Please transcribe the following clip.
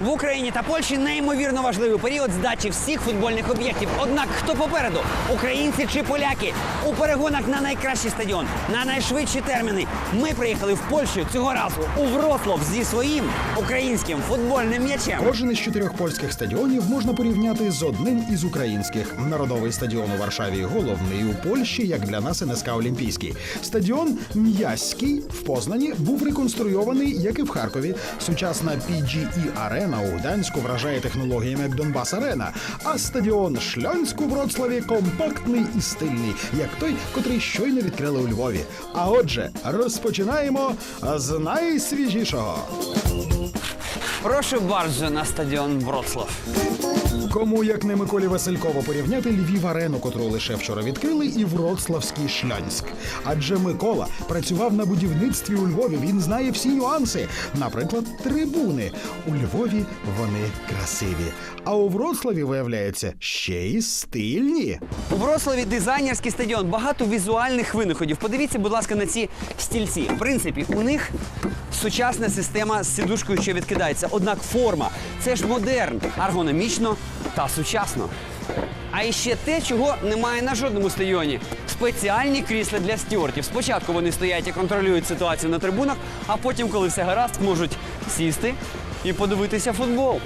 В Україні та Польщі неймовірно важливий період здачі всіх футбольних об'єктів. Однак хто попереду? Українці чи поляки? У перегонах на найкращий стадіон, на найшвидші терміни. Ми приїхали в Польщу цього разу у Вроцлав зі своїм українським футбольним м'ячем. Кожен із чотирьох польських стадіонів можна порівняти з одним із українських. Народовий стадіон у Варшаві головний у Польщі, як для нас НСК Олімпійський. Стадіон М'яський в Познані був реконструйований, як і в Харкові. Сучасна PGE Арена у Гданську вражає технологіями як Донбас Арена. А стадіон Шльонську в Вроцлаві компактний і стильний, як той, котрий щойно відкрили у Львові. А отже, розпочинаємо з найсвіжішого. Прошу баржу на стадіон Вроцлав. Кому як не Миколі Васильково порівняти Львів арену, котру лише вчора відкрили, і Вроцлавський Шлянськ. Адже Микола працював на будівництві у Львові. Він знає всі нюанси. Наприклад, трибуни. У Львові вони красиві. А у Вроцлаві, виявляється, ще й стильні. У Вроцлаві дизайнерський стадіон, багато візуальних винаходів. Подивіться, будь ласка, на ці стільці. В принципі, у них сучасна система з сидушкою, що відкидається. Однак форма це ж модерн, аргономічно та сучасно. А іще те, чого немає на жодному стадіоні. Спеціальні крісла для стюартів. Спочатку вони стоять і контролюють ситуацію на трибунах, а потім, коли все гаразд, можуть сісти і подивитися футбол.